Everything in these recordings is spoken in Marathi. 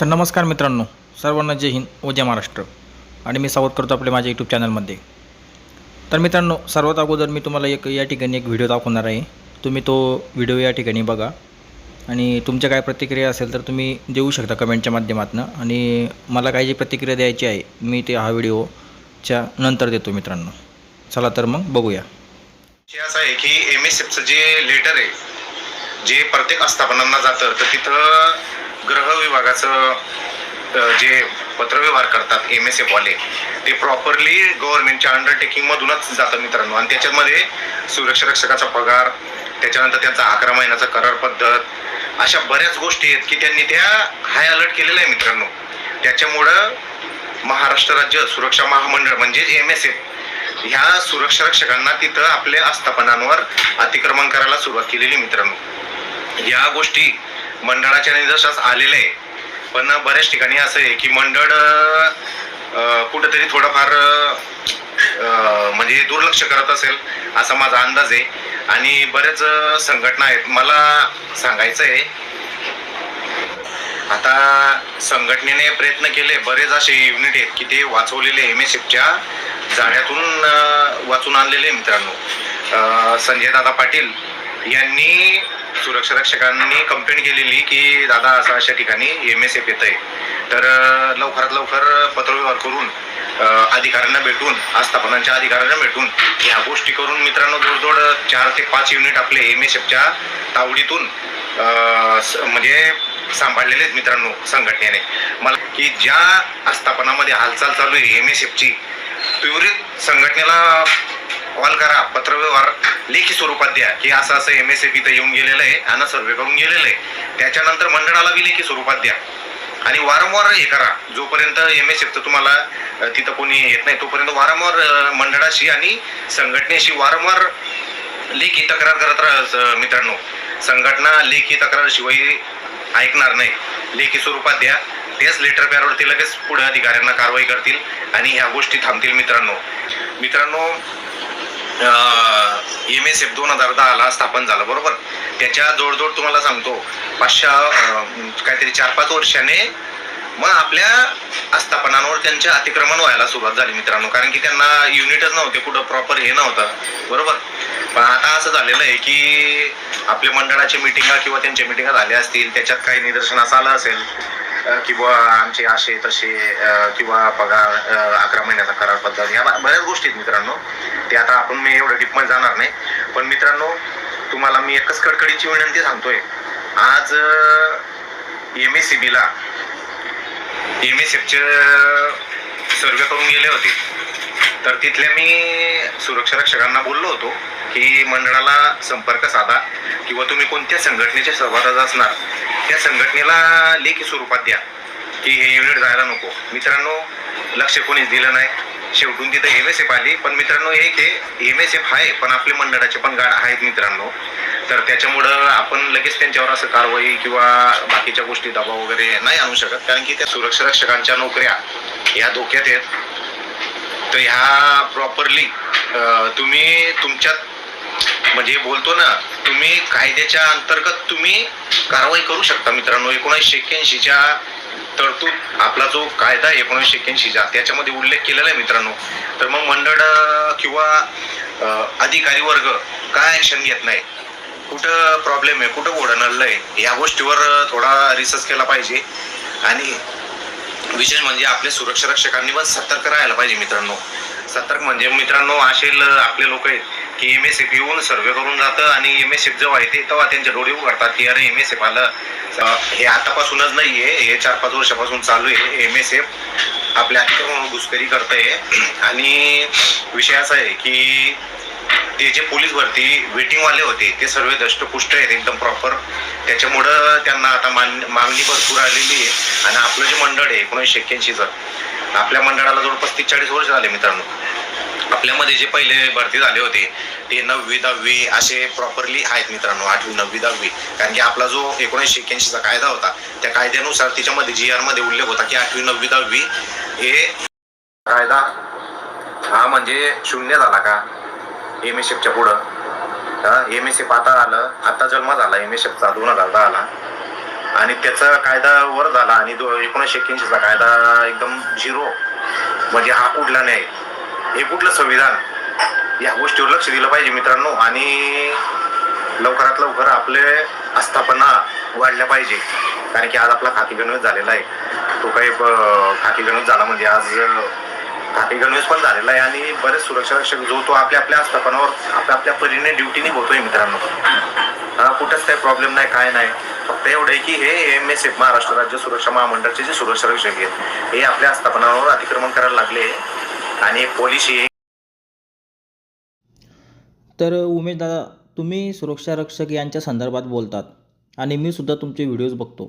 तर नमस्कार मित्रांनो सर्वांना जय हिंद व जय महाराष्ट्र. आणि मी स्वागत करतो आपल्या माझ्या यूट्यूब चॅनलमध्ये तर मित्रांनो सर्वात अगोदर मी तुम्हाला एक या ठिकाणी एक व्हिडिओ दाखवणार आहे. तुम्ही तो व्हिडिओ या ठिकाणी बघा. आणि तुमच्या काय प्रतिक्रिया असेल तर तुम्ही देऊ शकता कमेंटच्या माध्यमातून. आणि मला काय जी प्रतिक्रिया द्यायची आहे मी ते हा व्हिडिओच्या नंतर देतो मित्रांनो. चला तर मग बघूया. विषय आहे की एम एस एफचं जे लेटर आहे जे प्रत्येक आस्थापनांना जातं तर तिथं गृह विभागाचं जे पत्रव्यवहार करतात एम एस एफवाले ते प्रॉपरली गव्हर्नमेंटच्या अंडरटेकिंगमधूनच जातं मित्रांनो. आणि त्याच्यामध्ये सुरक्षा रक्षकाचा पगार त्याच्यानंतर त्यांचा अकरा महिन्याचा करार पद्धत अशा बऱ्याच गोष्टी आहेत की त्यांनी त्या हाय अलर्ट केलेल्या आहे मित्रांनो. त्याच्यामुळं महाराष्ट्र राज्य सुरक्षा महामंडळ म्हणजे एम एस एफ ह्या सुरक्षा रक्षकांना तिथं आपल्या आस्थापनांवर अतिक्रमण करायला सुरुवात केलेली मित्रांनो. या गोष्टी मंडळाच्या निदर्शनास आलेलं आहे. पण बऱ्याच ठिकाणी असं आहे की मंडळ कुठंतरी थोडंफार म्हणजे दुर्लक्ष करत असेल असा माझा अंदाज आहे. आणि बरेच संघटना आहेत. मला सांगायचं आहे आता संघटनेने प्रयत्न केले बरेच असे युनिट आहेत की ते वाचवलेले एम एस एफच्या जाळ्यातून वाचून आणलेले मित्रांनो. संजय दादा पाटील यांनी सुरक्षा रक्षकांनी कंप्लेंट केलेली की दादा असा अशा ठिकाणी एम एस एफ येत आहे तर लवकरात लवकर पत्रव्यवहार करून अधिकाऱ्यांना भेटून आस्थापनांच्या अधिकाऱ्यांना भेटून ह्या गोष्टी करून मित्रांनो जवळजवळ चार ते पाच युनिट आपले एम एस एफच्या तावडीतून स- म्हणजे सांभाळलेले आहेत मित्रांनो संघटनेने. मला की ज्या आस्थापनामध्ये हालचाल चालू आहे एम एस एफची त्वरित संघटनेला कॉल करा पत्रव्यवहार लेखी स्वरूपात द्या. की असं असं एम एस एफ इथं येऊन गेलेलं आहे आणि सर्वे करून गेलेलं आहे. त्याच्यानंतर मंडळाला बी लेखी स्वरूपात द्या. आणि वारंवार हे करा. जोपर्यंत एम एस एफचं तुम्हाला तिथं कोणी येत नाही तोपर्यंत वारंवार मंडळाशी आणि संघटनेशी वारंवार लेखी तक्रार करत राहा मित्रांनो. संघटना लेखी तक्रारशिवाय ऐकणार नाही. लेखी स्वरूपात द्या. तेच लेटर पॅरवरती लगेच पुढे अधिकाऱ्यांना कारवाई करतील आणि ह्या गोष्टी थांबतील मित्रांनो. मित्रांनो एम एस एफ दोन हजार दहाला स्थापन झालं बरोबर? त्याच्या जोडजोड तुम्हाला सांगतो पाचशे काहीतरी चार पाच वर्षाने मग आपल्या आस्थापनांवर त्यांचे अतिक्रमण व्हायला सुरुवात झाली मित्रांनो. कारण की त्यांना युनिटच नव्हते कुठं प्रॉपर हे नव्हतं बरोबर? पण आता असं झालेलं आहे की आपल्या मंडळाच्या मिटिंगा किंवा त्यांच्या मिटिंगा झाल्या असतील त्याच्यात काही निदर्शनास आलं असेल किंवा आमचे असे तसे किंवा पगार अकरा महिन्याचा करार पद्धत या बऱ्याच गोष्टी आहेत मित्रांनो. ते आता आपण मी एवढं डीपमध्ये जाणार नाही. पण मित्रांनो तुम्हाला मी एकच कडकडीची विनंती सांगतोय. आज एम एस सी बीला एम एस एफचे सर्वे करून गेले होते. तर तिथल्या मी सुरक्षा रक्षकांना बोललो होतो. ही मंडळाला संपर्क साधा किंवा तुम्ही कोणत्या संघटनेच्या सहभागात असणार त्या संघटनेला लेखी स्वरूपात द्या की हे युनिट जायला नको. मित्रांनो लक्ष कोणीच दिलं नाही. शेवटून तिथं एम एस एफ आली. पण मित्रांनो एक आहे एम एस एफ आहे पण आपले मंडळाचे पण गाड आहेत मित्रांनो. तर त्याच्यामुळं आपण लगेच त्यांच्यावर असं कारवाई किंवा बाकीच्या गोष्टी दबाव वगैरे नाही आणू शकत. कारण की त्या सुरक्षा रक्षकांच्या नोकऱ्या ह्या धोक्यात आहेत. तर ह्या प्रॉपरली तुम्ही तुमच्यात म्हणजे बोलतो ना तुम्ही कायद्याच्या अंतर्गत तुम्ही कारवाई करू शकता मित्रांनो. एकोणीसशे एक्क्याऐंशीच्या तरतूद आपला जो कायदा एकोणीसशे एक्क्याऐंशीचा त्याच्यामध्ये उल्लेख केलेला आहे मित्रांनो. तर मग मंडळ किंवा अधिकारी वर्ग काय ॲक्शन घेत नाही कुठं प्रॉब्लेम आहे? कुठं ओढणलं आहे? या गोष्टीवर थोडा रिसर्च केला पाहिजे. आणि विशेष म्हणजे आपल्या सुरक्षा रक्षकांनी पण सतर्क राहायला पाहिजे मित्रांनो. सतर्क म्हणजे मित्रांनो असेल आपले लोक आहेत. की एम एस एफ येऊन सर्वे करून जातं आणि एम एस एफ जेव्हा येते तेव्हा त्यांचे डोळे उघडतात की अरे एम एस एफ आलं. हे आतापासूनच नाही आहे हे चार पाच वर्षापासून चालू आहे. एम एस एफ आपल्या अतिक्रमण घुसखोरी आहे आणि विषय असा आहे की ते जे पोलीस भरती वेटिंगवाले होते ते सर्व दष्टपुष्ट आहेत एकदम प्रॉपर त्याच्यामुळं त्यांना आता मान मागणी भरपूर आलेली आहे. आणि आपलं जे मंडळ आहे एकोणीसशे एक्क्याऐंशीचं आपल्या मंडळाला जवळपास तीस चाळीस वर्ष झाले मित्रांनो. आपल्यामध्ये जे पहिले भरती झाले होते ते नववी दहावी असे प्रॉपरली आहेत मित्रांनो आठवी नववी दहावी. कारण की आपला जो एकोणीसशे एक्क्याऐंशीचा कायदा होता त्या कायद्यानुसार तिच्यामध्ये जी आरमध्ये उल्लेख होता की आठवी नववी दहावी हे कायदा हा म्हणजे शून्य झाला का? एम एस एफच्या पुढं. एम एस एफ आता आलं आता जन्म झाला एम एस एफचा दोन हजार दहाला. आणि त्याचा कायदा वर झाला आणि दो एकोणीसशे एक्क्याऐंशीचा कायदा एकदम झिरो म्हणजे हा कुठला नाही. हे कुठलं संविधान? या गोष्टीवर लक्ष दिलं पाहिजे मित्रांनो. आणि लवकरात लवकर आपले आस्थापना वाढल्या पाहिजे. कारण की आज आपला खाकी गणवेश झालेला आहे. तो काही ब- खाकी गणवेश झाला म्हणजे आज अं, खाकी गणवेश पण झालेला आहे. आणि बरेच सुरक्षा रक्षक जो तो आपल्या आपल्या आस्थापनावर आपल्या आपल्या परीने ड्युटी निभवतोय मित्रांनो. हा कुठंच काही प्रॉब्लेम नाही काय नाही. फक्त एवढं आहे की हे एम एस एफ महाराष्ट्र राज्य सुरक्षा महामंडळाचे जे सुरक्षा रक्षक आहेत हे आपल्या आस्थापनावर अतिक्रमण करायला लागले. आणि पॉलिसी तर उमेश दादा तुम्ही सुरक्षा रक्षक यांच्या संदर्भात बोलतात आणि मी सुद्धा तुमचे व्हिडिओज बघतो.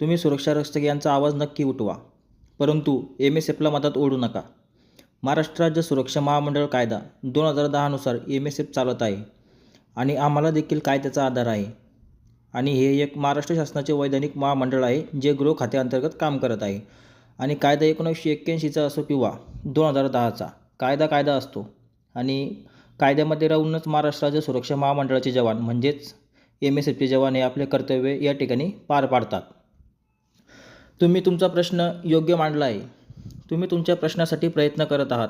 तुम्ही सुरक्षा रक्षक यांचा आवाज नक्की उठवा. परंतु एम एस एफला मदत ओढू नका. महाराष्ट्र राज्य सुरक्षा महामंडळ कायदा दोन हजार दहानुसार एम एस एफ चालत आहे आणि आम्हाला देखील कायद्याचा आधार आहे? आणि हे एक महाराष्ट्र शासनाचे वैधानिक महामंडळ आहे जे गृह खात्याअंतर्गत काम करत आहे. आणि कायदा एकोणीसशे एक्क्याऐंशीचा असो किंवा दोन हजार दहाचा कायदा कायदा असतो. आणि कायद्यामध्ये राहूनच महाराष्ट्र राज्य सुरक्षा महामंडळाचे जवान म्हणजेच एम एस एफचे जवान हे आपले कर्तव्य या ठिकाणी पार पाडतात. तुम्ही तुमचा प्रश्न योग्य मांडला आहे. तुम्ही तुमच्या प्रश्नासाठी प्रयत्न करत आहात.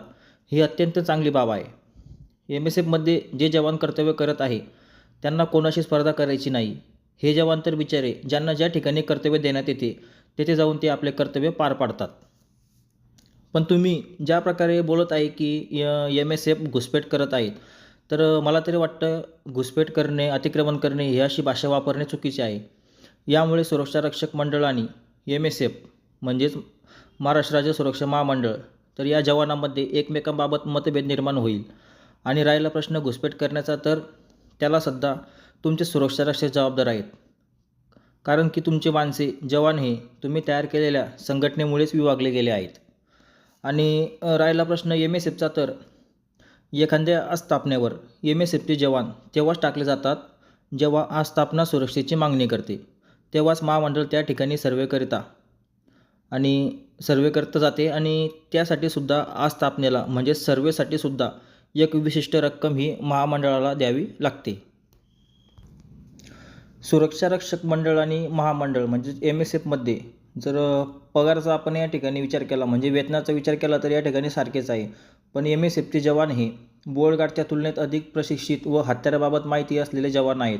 ही अत्यंत चांगली बाब आहे. एम एस एफमध्ये जे जवान कर्तव्य करत आहे त्यांना कोणाशी स्पर्धा करायची नाही. हे जवान तर बिचारे ज्यांना ज्या ठिकाणी कर्तव्य देण्यात येते तेथे जाऊन ते आपले कर्तव्य पार पाडतात. पण तुम्ही ज्या प्रकारे बोलत आहे की एम एस एफ घुसपेट करत आहेत तर मला तरी वाटतं घुसपेट करणे अतिक्रमण करणे ही अशी भाषा वापरणे चुकीचे आहे. यामुळे सुरक्षा रक्षक मंडळ आणि एम एस एफ म्हणजेच महाराष्ट्र राज्य सुरक्षा महामंडळ तर या जवानांमध्ये एकमेकांबाबत मतभेद निर्माण होईल. आणि राहिला प्रश्न घुसपेट करण्याचा तर त्याला सध्या तुमचे सुरक्षा रक्षक जबाबदार आहेत. कारण की तुमचे माणसे जवान हे तुम्ही तयार केलेल्या संघटनेमुळेच विभागले गेले आहेत. आणि राहिला प्रश्न एम एस एफचा तर एखाद्या आस्थापनेवर एम एस एफचे जवान तेव्हाच टाकले जातात जेव्हा आस्थापना सुरक्षेची मागणी करते. तेव्हाच महामंडळ त्या ठिकाणी सर्वे करिता आणि सर्वे करता जाते आणि त्यासाठी सुद्धा आस्थापनेला म्हणजे सर्वेसाठी सुद्धा एक विशिष्ट रक्कम ही महामंडळाला द्यावी लागते. सुरक्षा रक्षक मंडळ आणि महामंडळ म्हणजेच एम एस एफमध्ये जर पगाराचा आपण या ठिकाणी विचार केला म्हणजे वेतनाचा विचार केला तर या ठिकाणी सारखेच आहे. पण एम एस एफचे जवान हे बोळगाडच्या तुलनेत अधिक प्रशिक्षित व हत्याराबाबत माहिती असलेले जवान आहेत.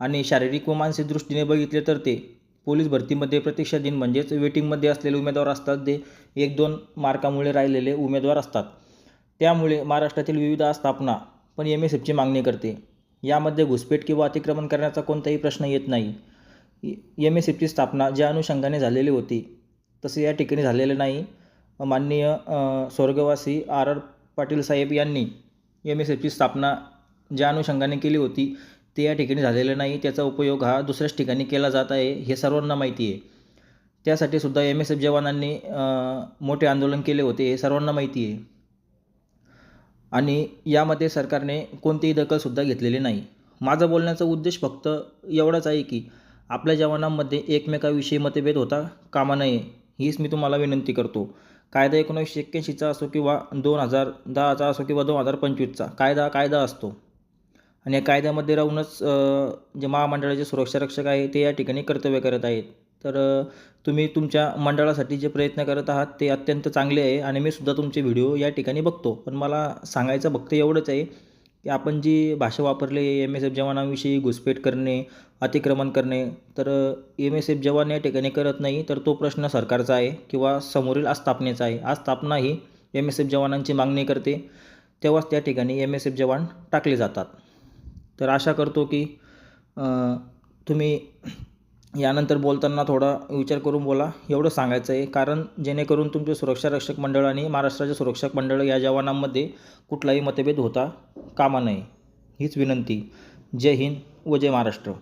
आणि शारीरिक व मानसिक दृष्टीने बघितले तर ते पोलीस भरतीमध्ये प्रतीक्षा दिन म्हणजेच वेटिंगमध्ये असलेले उमेदवार असतात. ते एक दोन मार्कामुळे राहिलेले उमेदवार असतात. त्यामुळे महाराष्ट्रातील विविध आस्थापना पण एम एस एफची मागणी करते. यामध्ये घुसपेट किंवा अतिक्रमण करण्याचा कोणताही प्रश्न येत नाही. एम एस एफची स्थापना ज्या अनुषंगाने झालेली होती तसे या ठिकाणी झालेले नाही. माननीय स्वर्गवासी आर. आर. पाटील साहेब यांनी एम एस एफची स्थापना ज्या अनुषंगाने केली होती ते या ठिकाणी झालेलं नाही. त्याचा उपयोग हा दुसऱ्याच ठिकाणी केला जात आहे हे सर्वांना माहिती आहे. त्यासाठी सुद्धा एम एस एफ जवानांनी मोठे आंदोलन केले होते हे सर्वांना माहिती आहे. आणि यामध्ये सरकारने कोणतीही दखलसुद्धा घेतलेली नाही. माझा बोलण्याचा उद्देश फक्त एवढाच आहे की आपल्या जवानांमध्ये एकमेकाविषयी मतभेद होता कामा नये हीच मी तुम्हाला विनंती करतो. कायदा एकोणीसशे एक्क्याऐंशीचा असो किंवा दोन हजार दहाचा असो किंवा दोन हजार पंचवीसचा कायदा कायदा असतो. आणि या कायद्यामध्ये राहूनच जे महामंडळाचे सुरक्षा रक्षक आहे ते या ठिकाणी कर्तव्य करत आहेत. तर तुम्ही तुमच्या मंडळासाठी जे प्रयत्न करत आहात ते अत्यंत चांगले आहे आणि मी सुद्धा तुमचे व्हिडिओ या ठिकाणी बघतो. पण मला सांगायचं फक्त एवढंच आहे की आपण जी भाषा वापरली एम एस एफ जवानांविषयी घुसपेट करणे अतिक्रमण करणे तर एम एस एफ जवान या ठिकाणी करत नाही तर तो प्रश्न सरकारचा आहे किंवा समोरील आस्थापनेचा आहे. आस्थापना ही एम एस एफ जवानांची मागणी करते तेव्हाच त्या ठिकाणी एम एस एफ जवान टाकले जातात. तर आशा करतो की तुम्ही यानंतर बोलताना थोडा विचार करून बोला. एवढं सांगायचं आहे. कारण जेणेकरून तुमचे सुरक्षा रक्षक मंडळ आणि महाराष्ट्राचे सुरक्षक मंडळ या जवानांमध्ये कुठलाही मतभेद होता कामा नये. हीच विनंती. जय हिंद व जय महाराष्ट्र.